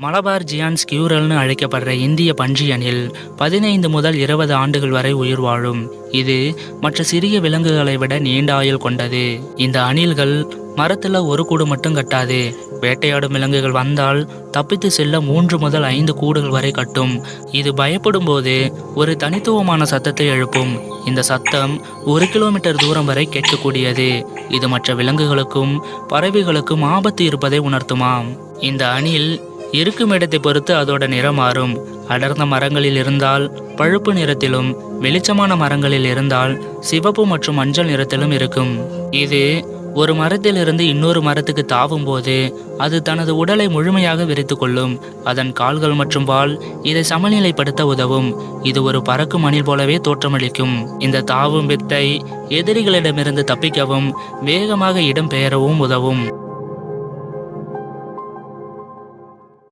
மலபார் ஜியான்ஸ் கியூரல்னு அழைக்கப்படுற இந்திய பன்றி அணில் பதினைந்து முதல் இருபது ஆண்டுகள் வரை உயிர் வாழும். இது மற்ற சிறிய விலங்குகளை விட நீண்ட ஆயுள் கொண்டது. இந்த அணில்கள் மரத்தில் ஒரு கூடு மட்டும் கட்டாது. வேட்டையாடும் விலங்குகள் வந்தால் தப்பித்து செல்ல மூன்று முதல் ஐந்து கூடுகள் வரை கட்டும். இது பயப்படும் போது ஒரு தனித்துவமான சத்தத்தை எழுப்பும். இந்த சத்தம் ஒரு கிலோமீட்டர் தூரம் வரை கேட்கக்கூடியது. இது மற்ற விலங்குகளுக்கும் பறவைகளுக்கும் ஆபத்து இருப்பதை உணர்த்துமாம். இந்த அணில் இருக்கும் இடத்தை பொறுத்து அதோட நிறம் மாறும். அடர்ந்த மரங்களில் இருந்தால் பழுப்பு நிறத்திலும் வெளிச்சமான மரங்களில் இருந்தால் சிவப்பு மற்றும் மஞ்சள் நிறத்திலும் இருக்கும். இது ஒரு மரத்திலிருந்து இன்னொரு மரத்துக்கு தாவும் போது அது தனது உடலை முழுமையாக விரித்து கொள்ளும். அதன் கால்கள் மற்றும் வால் இதை சமநிலைப்படுத்த உதவும். இது ஒரு பறக்கும் அணில் போலவே தோற்றமளிக்கும். இந்த தாவும் வித்தை எதிரிகளிடமிருந்து தப்பிக்கவும் வேகமாக இடம்பெயரவும் உதவும்.